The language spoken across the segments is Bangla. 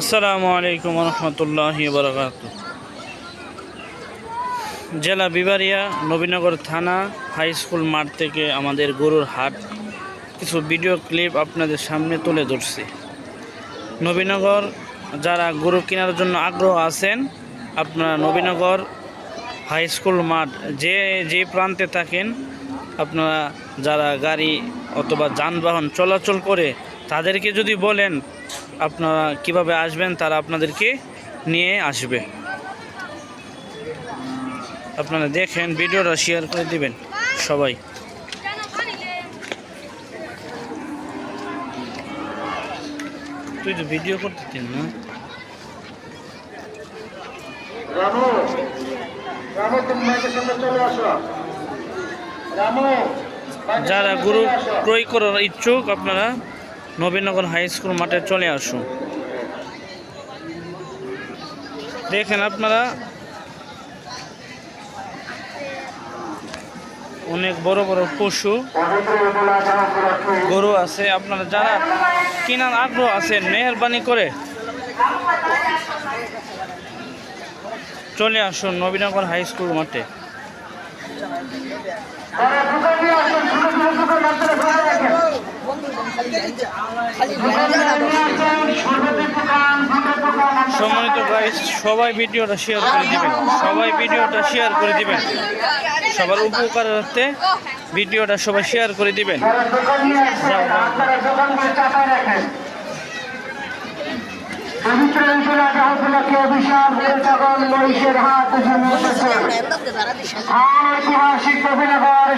আসসালামু আলাইকুম রহমতুল্লাহ বরকাত জেলা বিবারিয়া নবীনগর থানা হাই স্কুল মাঠ থেকে আমাদের গরুর হাট। কিছু ভিডিও ক্লিপ আপনাদের সামনে তুলে ধরছি। নবীনগর, যারা গরু কেনার জন্য আগ্রহ আছেন, আপনারা নবীনগর হাই স্কুল মাঠ যে যে প্রান্তে থাকেন, আপনারা যারা গাড়ি অথবা যানবাহন চলাচল করে তাদেরকে যদি বলেন আপনারা কীভাবে আসবেন তারা আপনাদেরকে নিয়ে আসবে। আপনারা দেখেন ভিডিওটা শেয়ার করে দিবেন সবাই। তুই তো ভিডিও করতে না? রামু রামু তুমি মাইকের সামনে চলে আসো। রামু যারা গরু। ক্রয় করার ইচ্ছুক আপনারা নবীনগর হাই স্কুল মাঠে চলে আসুন দেখেন আপনারা, অনেক বড় বড় পশু গরু আছে। আপনারা যারা কেনার আগ্রহ আছে, মেহরবানি করে চলে আসুন নবীনগর হাই স্কুল মাঠে। সম্মানিত গাইস সবাই ভিডিওটা শেয়ার করে দিবেন। সবাই ভিডিওটা শেয়ার করে দিবেন। সবার উপকার উপকারার্থে ভিডিওটা সবাই শেয়ার করে দিবেন যারা দোকান নিয়ে আসছেন আপনারা দোকানগুলো চাপায় রাখেন পবিত্র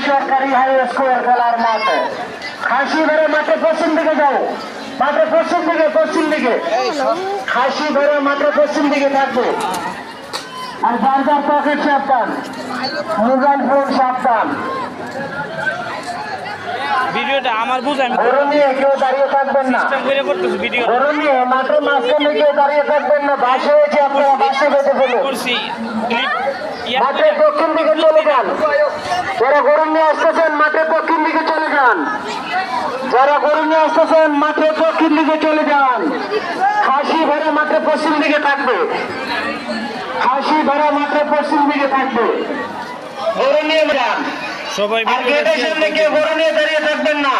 সরকারি হাই স্কুল খেলার মাঠ খাসি ভরে মাঠে পশ্চিম দিকে যাও মাঠে পশ্চিম দিকে পশ্চিম দিকে খাসি ভরে মাঠে পশ্চিম দিকে থাকবে আর যার পকেট সাবধান। মোবাইল ফোন সাবধান। ভিডিওটা আমার বুঝ আমি কেউ দাঁড়িয়ে থাকবেন না। করে করতেছি ভিডিও গরু মাঝখানে কেউ দাঁড়িয়ে থাকবেন না। বাসে হয়েছে আপনারা বাসে বেঁধে ফেলুন। করছি। মাঠের দক্ষিণ দিকে চলে যান। যারা গরু নিয়ে আসতেছেন মাঠের দক্ষিণ দিকে চলে যান। যারা গরু নিয়ে আসতেছেন মাঠের দক্ষিণ দিকে চলে যান। খাসি ভেড়া মাঠের পশ্চিম দিকে থাকবে। খাসি ভেড়া মাঠের পশ্চিম দিকে থাকবে। গরু নিয়ে যান। সবাই আর ভিডিওটা গেটের সামনে কেউ গরু নিয়ে দাঁড়িয়ে থাকবেন না।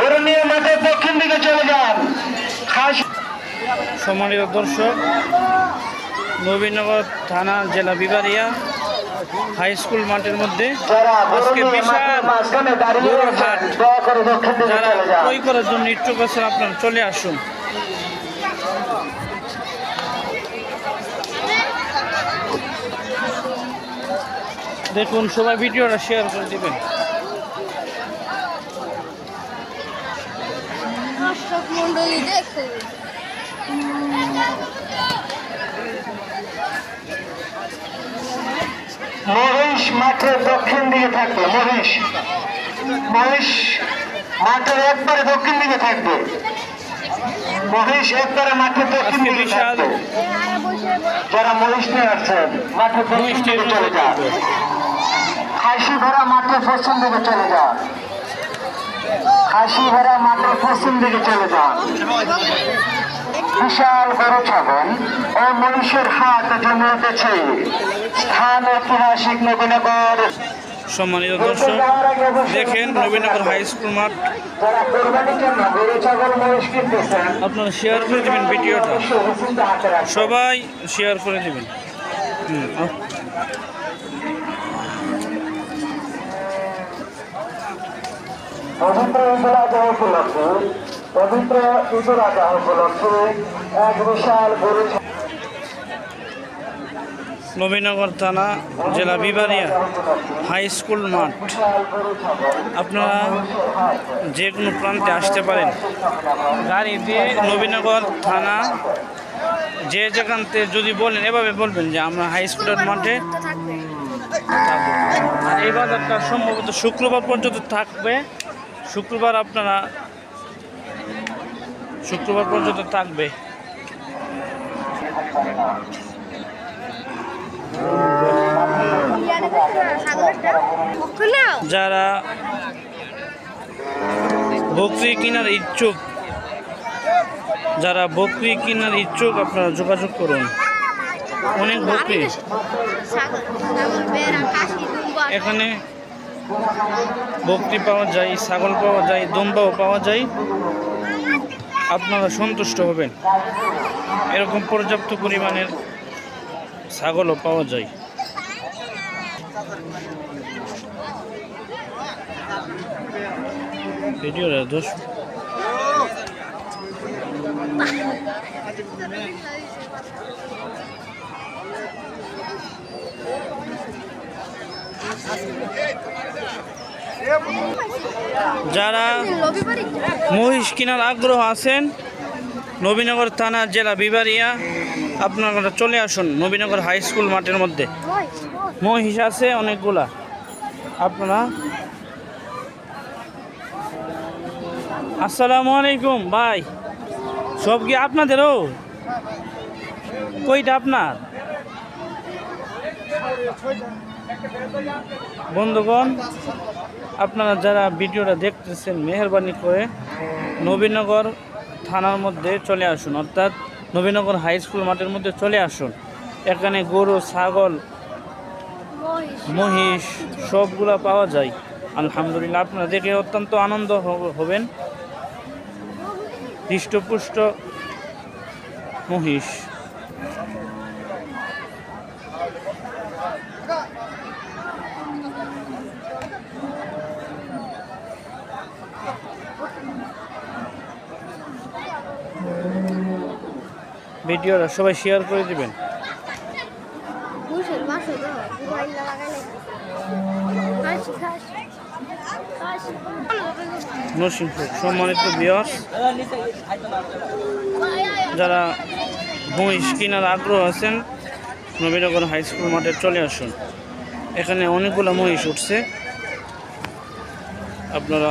গরু নিয়ে মাঠের দক্ষিণ দিকে চলে যান। খাসি সম্মানিত দর্শক নবীনগর থানা জেলা বিবারিয়া হাই স্কুল মাঠের মধ্যে আজকে বিশাল গরুর হাট। যারা ক্রয় করার জন্য ইচ্ছুক আছেন আপনারা চলে আসুন। দেখুন সবাই ভিডিওটা শেয়ার করে দিবেন। দর্শক মন্ডলী দেখুন। মহিষ মাঠের দক্ষিণ দিকে থাকবে মহেশ। মহেশ মাঠের একবারে দক্ষিণ দিকে থাকবে। মহেশ একবারে মাঠের দক্ষিণ দিকে বিশাল। থাকবে। যারা মহিষ নিয়ে আসছেন মাঠের দক্ষিণ দিকে চলে যান। মাঠের পশ্চিম দিকে চলে যান। খাসি ভরা মাঠের পশ্চিম দিকে চলে যান। বিশাল গরু ছাগল ও মহিষের হাট জমে উঠেছে স্থান ঐতিহাসিক নবীনগর। সম্মানিত দর্শক দেখেন নবীনগর হাই স্কুল মাঠ। আপনারা শেয়ার করে দেবেন ভিডিওটা। হাতে। সবাই শেয়ার করে দেবেন। হুম, পবিত্র ঈদুল আজহা উপলক্ষে পবিত্র ঈদুল আজহা উপলক্ষে এক বিশাল গরু নবীনগর থানা জেলা বিবারিয়া হাই স্কুল মাঠ। আপনারা যে কোনো প্রান্তে আসতে পারেন। গাড়ি দিয়ে নবীনগর থানা যে যেখানতে যদি বলেন এভাবে বলবেন যে আমরা হাই স্কুলের মাঠে আর এই বাজারটা সম্ভবত শুক্রবার পর্যন্ত থাকবে। শুক্রবার আপনারা শুক্রবার পর্যন্ত থাকবে যারা বকরি কেনার ইচ্ছুক যারা বকরি কেনার ইচ্ছুক আপনারা যোগাযোগ করুন অনেক বকরি এখানে বকরি পাওয়া যায়, ছাগল পাওয়া যায়, দম্বাও পাওয়া যায়। আপনারা সন্তুষ্ট হবেন। এরকম পর্যাপ্ত পরিমাণের ছাগলও পাওয়া যায়। ভিডিওটা দোষ। যারা মহিষ কেনার আগ্রহ আছেন, নবীনগর থানা জেলা বিবারিয়া আপনারা চলে আসুন নবীনগর হাই স্কুল মাঠের মধ্যে। মহিষ আছে অনেকগুলা। আপনারা আসসালামু আলাইকুম ভাই। সব কি আপনাদেরও? কইটা আপনার? বন্ধুগণ, আপনারা যারা ভিডিওটা দেখতেছেন, মেহরবানি করে নবীনগর থানার মধ্যে চলে আসুন। অর্থাৎ নবীনগর হাই স্কুল মাঠের মধ্যে চলে আসুন। এখানে গরু, ছাগল, মহিষ, সবগুলা পাওয়া যায়। আলহামদুলিল্লাহ, আপনারা দেখে অত্যন্ত আনন্দ হবেন। হৃষ্টপুষ্ট মহিষ। ভিডিওটা সবাই শেয়ার করে দিবেন। নরসিংপুর সম্মানিত বিয়স যারা মহিষ কেনার আগ্রহ আছেন নবীনগর হাই স্কুল মাঠে চলে আসুন। এখানে অনেকগুলো মহিষ উঠছে। আপনারা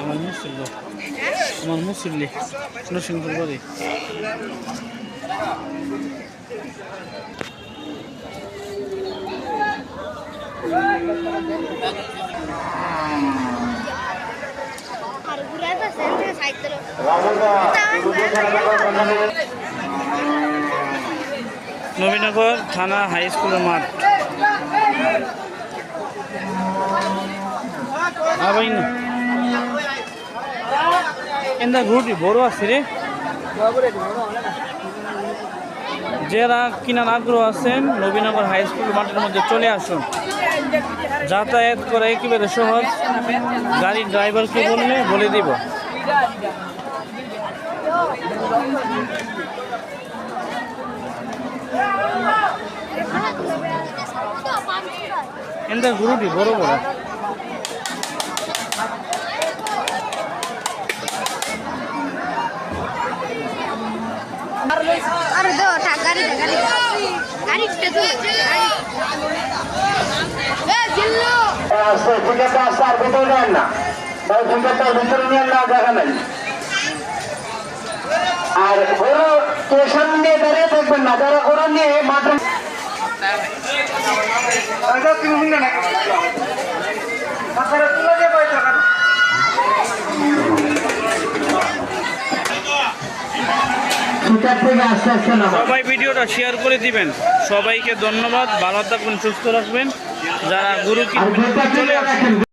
আমার মুসল্লি। আমার মুসল্লি। নরসিংপুর বাড়ি। আর ঘুরে সাইড দিল নবীনগর থানা হাই স্কুলের মাঠ। আবাই ঘুরটি বড় আছে রে। যারা কিনার আগ্রহ আছেন, নবীনগর হাই স্কুল মাঠের মধ্যে চলে আসুন। যাতায়াত করা একেবারে সহজ। গাড়ির ড্রাইভারকে বললে বলে দিব। এন্দা ঘুরুটি বড় বড়। আরে দো টা গাড়ি দে গাড়ি গাড়ি তে দো গাড়ি এ জিল্লু। আসতে ঠিক আছে আসতে আর ভিতরে নেন না। তাই ঠিক আছে আর ভিতরে নিয়ে না দেখা নাই। আর গরু স্টেশন নিয়ে দাঁড়িয়ে থাকবেন না যারা গরু নিয়ে সবাই ভিডিওটা শেয়ার করে দিবেন। সবাইকে ধন্যবাদ ভালো থাকবেন সুস্থ রাখবেন যারা গুরু চলে রাখেন।